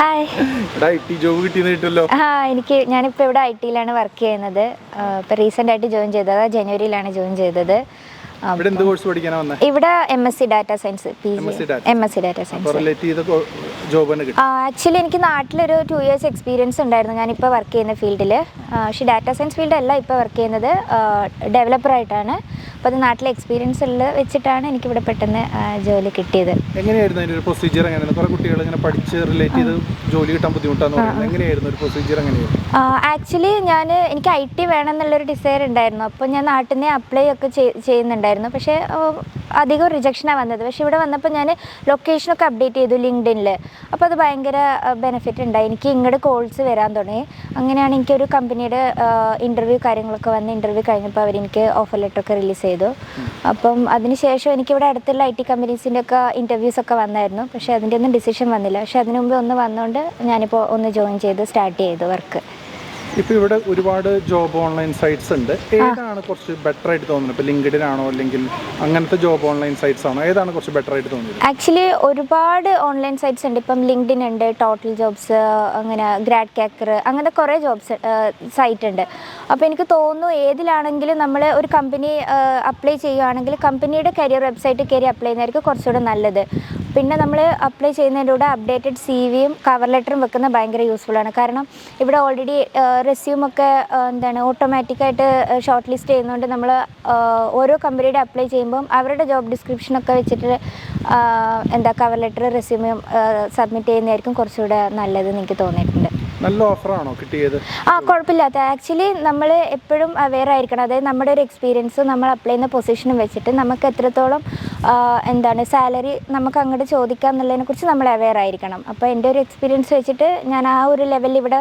Hi job ആ എനിക്ക് ഞാനിപ്പോൾ ഇവിടെ ഐ ടിയിലാണ് വർക്ക് ചെയ്യുന്നത്. ഇപ്പോൾ റീസെന്റ് ആയിട്ട് ജോയിൻ ചെയ്തത്. ജനുവരിയിലാണ് ജോയിൻ ചെയ്തത്. ഇവിടെ ഇവിടെ M S C data science P G M S C data science relate ചെയ്ത ജോബ് ആണ് കിട്ടി. ആക്ച്വലി എനിക്ക് നാട്ടിലൊരു ടു ഇയേഴ്സ് എക്സ്പീരിയൻസ് ഉണ്ടായിരുന്നു. ഞാനിപ്പോൾ വർക്ക് ചെയ്യുന്ന ഫീൽഡിൽ പക്ഷേ ഡാറ്റ സയൻസ് ഫീൽഡല്ല ഇപ്പോൾ വർക്ക് ചെയ്യുന്നത്. ഡെവലപ്പറായിട്ടാണ് അപ്പോൾ അത് നാട്ടിലെ എക്സ്പീരിയൻസ് ഉള്ള വെച്ചിട്ടാണ് എനിക്കിവിടെ പെട്ടെന്ന് ജോലി കിട്ടിയത്. എങ്ങനെയായിരുന്നു അതിന്റെ ഒരു പ്രൊസീജിയർ എങ്ങനെയാണ്? കുറേ കുട്ടികൾ ഇങ്ങനെ പഠിച്ച് റിലേറ്റ് ചെയ്ത് ജോലി കിട്ടാൻ ബുദ്ധിമുട്ടാന്ന് പറയുന്നത്. എങ്ങനെയായിരുന്നു ഒരു പ്രൊസീജിയർ എങ്ങനെയായിരുന്നു? ആക്ച്വലി ഞാൻ എനിക്ക് ഐ ടി വേണം എന്നുള്ളൊരു ഡിസൈർ ഉണ്ടായിരുന്നു. അപ്പോൾ ഞാൻ നാട്ടിൽ നിന്ന് അപ്ലൈ ഒക്കെ ചെയ്- ചെയ്യുന്നുണ്ടായിരുന്നു. പക്ഷേ അധികം റിജക്ഷനാണ് വന്നത്. പക്ഷേ ഇവിടെ വന്നപ്പോൾ ഞാൻ ലൊക്കേഷനൊക്കെ അപ്ഡേറ്റ് ചെയ്തു ലിങ്ക്ഡിനിൽ അപ്പോൾ അത് ഭയങ്കര ബെനിഫിറ്റ് ഉണ്ടായി. എനിക്ക് ഇങ്ങോട്ട് കോൾസ് വരാൻ തുടങ്ങി. അങ്ങനെയാണ് എനിക്കൊരു കമ്പനിയുടെ ഇന്റർവ്യൂ കാര്യങ്ങളൊക്കെ വന്ന് ഇന്റർവ്യൂ കഴിഞ്ഞപ്പോൾ അവർ എനിക്ക് ഓഫർ ലെറ്റർ ഒക്കെ റിലീസ് ചെയ്തു. അപ്പം അതിനുശേഷം എനിക്കിവിടെ അടുത്തുള്ള ഐ ടി കമ്പനീസിന്റെ ഒക്കെ ഇന്റർവ്യൂസ് ഒക്കെ വന്നായിരുന്നു. പക്ഷേ അതിന്റെ ഒന്നും ഡിസിഷൻ വന്നില്ല. പക്ഷേ അതിനു മുമ്പ് ഒന്ന് വന്നുകൊണ്ട് ഞാനിപ്പോൾ ഒന്ന് ജോയിൻ ചെയ്ത് സ്റ്റാർട്ട് ചെയ്തു വർക്ക് ഇപ്പോൾ ഇവിടെ ഒരുപാട് ജോബ് ഓൺലൈൻ സൈറ്റ്സ് ഉണ്ട്. ഏതാണ് കുറച്ച് ബെറ്റർ ആയിട്ട് തോന്നുന്നത്? ഇപ്പോൾ ലിങ്ക്ഡിൻ ആണോ അല്ലെങ്കിൽ അങ്ങനത്തെ ജോബ് ഓൺലൈൻ സൈറ്റ്സ് ആണോ? ഏതാണ് കുറച്ച് ബെറ്റർ ആയിട്ട് തോന്നുന്നത് ആക്ച്വലി ഒരുപാട് ഓൺലൈൻ സൈറ്റ്സ് ഉണ്ട്. ഇപ്പം ലിങ്ക്ഡിൻ ഉണ്ട് ടോട്ടൽ ജോബ്സ് അങ്ങനെ ഗ്രാഡ് കാക്കർ അങ്ങനത്തെ കുറേ ജോബ്സ് സൈറ്റ് ഉണ്ട്. അപ്പോൾ എനിക്ക് തോന്നുന്നു ഏതിലാണെങ്കിലും നമ്മൾ ഒരു കമ്പനി അപ്ലൈ ചെയ്യുകയാണെങ്കിൽ കമ്പനിയുടെ കരിയർ വെബ്സൈറ്റ് കയറി അപ്ലൈ ചെയ്യുന്നതായിരിക്കും കുറച്ചുകൂടെ നല്ലത്. പിന്നെ നമ്മൾ അപ്ലൈ ചെയ്യുന്നതിന്റെ കൂടെ അപ്ഡേറ്റഡ് സി വിയും കവർ ലെറ്ററും വെക്കുന്നത് ഭയങ്കര യൂസ്ഫുൾ ആണ്. കാരണം ഇവിടെ ഓൾറെഡി റെസ്യൂമൊക്കെ എന്താണ് ഓട്ടോമാറ്റിക്കായിട്ട് ഷോർട്ട് ലിസ്റ്റ് ചെയ്യുന്നതുകൊണ്ട് നമ്മൾ ഓരോ കമ്പനിയുടെ അപ്ലൈ ചെയ്യുമ്പം അവരുടെ ജോബ് ഡിസ്ക്രിപ്ഷനൊക്കെ വെച്ചിട്ട് എന്താ കവർ ലെറ്റർ റെസ്യൂമും സബ്മിറ്റ് ചെയ്യുന്നതായിരിക്കും കുറച്ചുകൂടെ നല്ലത് എനിക്ക് തോന്നിയിട്ടുണ്ട്. നല്ല ഓഫറാണോ കിട്ടിയത്? ആ കുഴപ്പമില്ലാത്ത. ആക്ച്വലി നമ്മൾ എപ്പോഴും അവെയർ ആയിരിക്കണം. അതായത് നമ്മുടെ ഒരു എക്സ്പീരിയൻസ് നമ്മൾ അപ്ലൈ ചെയ്യുന്ന പൊസിഷനും വെച്ചിട്ട് നമുക്ക് എത്രത്തോളം എന്താണ് സാലറി നമുക്ക് അങ്ങോട്ട് ചോദിക്കാം എന്നുള്ളതിനെ കുറിച്ച് നമ്മൾ അവെയർ ആയിരിക്കണം. അപ്പോൾ എന്റെ ഒരു എക്സ്പീരിയൻസ് വെച്ചിട്ട് ഞാൻ ആ ഒരു ലെവലിൽ ഇവിടെ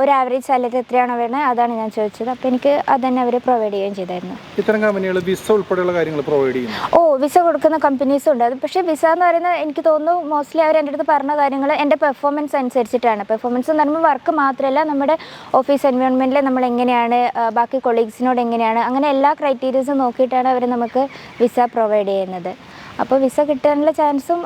ഒരു ആവറേജ് സാലറി എത്രയാണോ വേണത് അതാണ് ഞാൻ ചോദിച്ചത്. അപ്പോൾ എനിക്ക് അത് തന്നെ അവർ പ്രൊവൈഡ് ചെയ്യുകയും ചെയ്തായിരുന്നു. ഇത്തരം കമ്പനികൾ വിസ ഉൾപ്പെടെയുള്ള കാര്യങ്ങൾ പ്രൊവൈഡ് ചെയ്യുന്നു? ഓ വിസ കൊടുക്കുന്ന കമ്പനീസും ഉണ്ട്. അത് പക്ഷേ വിസ എന്ന് പറയുന്നത് എനിക്ക് തോന്നുന്നു മോസ്റ്റ്ലി അവർ എന്റെ അടുത്ത് പറഞ്ഞ കാര്യങ്ങൾ എന്റെ പെർഫോമൻസ് അനുസരിച്ചിട്ടാണ്. പെർഫോമൻസ് എന്ന് പറയുമ്പോൾ വർക്ക് മാത്രമല്ല നമ്മുടെ ഓഫീസ് എൻവയോൺമെന്റിൽ നമ്മൾ എങ്ങനെയാണ് ബാക്കി കൊളീഗ്സിനോട് എങ്ങനെയാണ് അങ്ങനെ എല്ലാ ക്രൈറ്റീരിയസും നോക്കിയിട്ടാണ് അവർ നമുക്ക് വിസ പ്രൊവൈഡ് ചെയ്യുന്നത്. അപ്പോൾ വിസ കിട്ടാനുള്ള ചാൻസും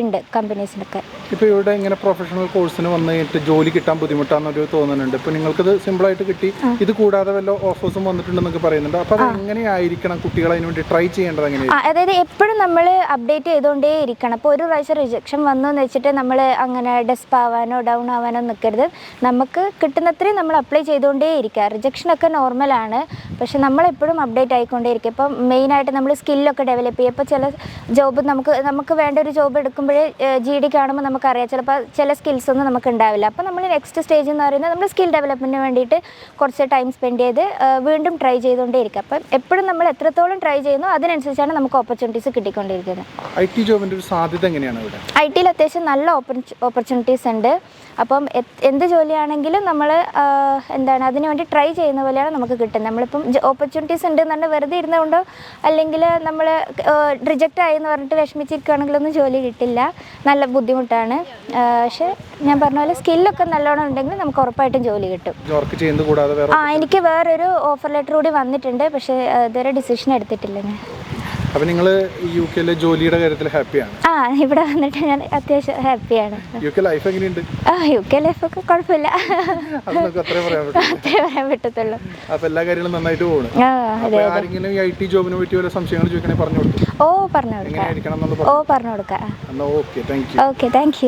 ഉണ്ട് കമ്പനീസിനൊക്കെ. ഇപ്പോൾ ഇവിടെ ഇങ്ങനെ പ്രൊഫഷണൽ കോഴ്സിന് വന്നു കഴിഞ്ഞിട്ട് ജോലി കിട്ടാൻ ബുദ്ധിമുട്ടാണെന്നൊരു തോന്നുന്നുണ്ട് ഇപ്പോൾ നിങ്ങൾക്കത് സിമ്പിളായിട്ട് കിട്ടി. ഇത് കൂടാതെ വല്ല ഓഫേഴ്സും വന്നിട്ടുണ്ടെന്നൊക്കെ പറയുന്നുണ്ട്. അപ്പോൾ അത് എങ്ങനെയായിരിക്കണം കുട്ടികൾ അതിന് വേണ്ടി ട്രൈ ചെയ്യേണ്ടത് ആ അതായത് എപ്പോഴും നമ്മൾ അപ്ഡേറ്റ് ചെയ്തുകൊണ്ടേ ഇരിക്കണം. അപ്പോൾ ഒരു പ്രാവശ്യം റിജക്ഷൻ വന്നു എന്ന് വെച്ചിട്ട് നമ്മൾ അങ്ങനെ ഡെസ്പ് ആവാനോ ഡൗൺ ആവാനോ നിൽക്കരുത് നമുക്ക് കിട്ടുന്നത്രയും നമ്മൾ അപ്ലൈ ചെയ്തുകൊണ്ടേ ഇരിക്കുക. റിജക്ഷനൊക്കെ നോർമലാണ് പക്ഷെ നമ്മളെപ്പോഴും അപ്ഡേറ്റ് ആയിക്കൊണ്ടേ ഇരിക്കുക. ഇപ്പം മെയിനായിട്ട് നമ്മൾ സ്കില്ലൊക്കെ ഡെവലപ്പ് ചെയ്യുക. ഇപ്പോൾ ചില ജോബ് നമുക്ക് നമുക്ക് വേണ്ട ഒരു ജോബ് എടുക്കുമ്പോഴേ ജി ഡി കാണുമ്പോൾ നമുക്കറിയാം. ചിലപ്പോൾ ചില സ്കിൽസ് ഒന്നും നമുക്ക് ഉണ്ടാവില്ല അപ്പോൾ നമ്മൾ നെക്സ്റ്റ് സ്റ്റേജ് എന്ന് പറയുന്നത് നമ്മൾ സ്കിൽ ഡെവലപ്മെന്റിന് വേണ്ടിയിട്ട് കുറച്ച് ടൈം സ്പെൻഡ് ചെയ്ത് വീണ്ടും ട്രൈ ചെയ്തുകൊണ്ടേ ഇരിക്കുക അപ്പം എപ്പോഴും നമ്മൾ എത്രത്തോളം ട്രൈ ചെയ്യുന്നു അതിനനുസരിച്ചാണ് നമുക്ക് ഓപ്പർച്യൂണിറ്റീസ് കിട്ടിക്കൊണ്ടിരിക്കുന്നത് ഐ ടി ജോബിന്റെ ഒരു സാധ്യത എങ്ങനെയാണ് ഇവിടെ? ഐ ടിയിൽ അത്യാവശ്യം നല്ല ഓപ്പർച്യൂണിറ്റീസ് ഉണ്ട്. അപ്പം എന്ത് ജോലിയാണെങ്കിലും നമ്മൾ എന്താണ് അതിന് വേണ്ടി ട്രൈ ചെയ്യുന്ന പോലെയാണ് നമുക്ക് കിട്ടുന്നത്. നമ്മളിപ്പം ഓപ്പർച്യൂണിറ്റീസ് ഉണ്ട് എന്നുണ്ടെങ്കിൽ വെറുതെ ഇരുന്നുകൊണ്ടോ അല്ലെങ്കിൽ നമ്മൾ റിജക്റ്റ് ആയി എന്ന് പറഞ്ഞിട്ട് വിഷമിച്ചിരിക്കുകയാണെങ്കിലൊന്നും ജോലി കിട്ടില്ല. നല്ല ബുദ്ധിമുട്ടാണ്. പക്ഷെ ഞാൻ പറഞ്ഞ പോലെ സ്കില്ലൊക്കെ നല്ലോണം ഉണ്ടെങ്കിൽ നമുക്ക് ഉറപ്പായിട്ടും ജോലി കിട്ടും. ആ എനിക്ക് വേറൊരു ഓഫർ ലെറ്റർ കൂടി വന്നിട്ടുണ്ട്. പക്ഷേ ഇതുവരെ ഡിസിഷൻ എടുത്തിട്ടില്ല ഞാൻ. അപ്പോൾ നിങ്ങൾ യു കെയിലെ ജോലിയുടെ കാര്യത്തിൽ ഹാപ്പിയാണ് ആ ഇവിടെ വന്നിട്ട് ഞാൻ അത്യാവശ്യം ഹാപ്പിയാണ് യു കെ ലൈഫ് എങ്ങനെയുണ്ട്? ആ യു കെ ഒക്കെ കുഴപ്പമില്ല. അത് അത്രേ പറയാൻ പറ്റത്തുള്ളൂ. അപ്പോൾ എല്ലാ കാര്യങ്ങളും നന്നായിട്ട് അപ്പോൾ ആരെങ്കിലും ഐ ടി ജോബിനെ പറ്റി വല്ല സംശയങ്ങൾ ചോദിക്കണേ പറഞ്ഞു കൊടുക്കും ഓ പറഞ്ഞു കൊടുക്കാം. ഓ പറഞ്ഞു കൊടുക്കാം. Okay thank you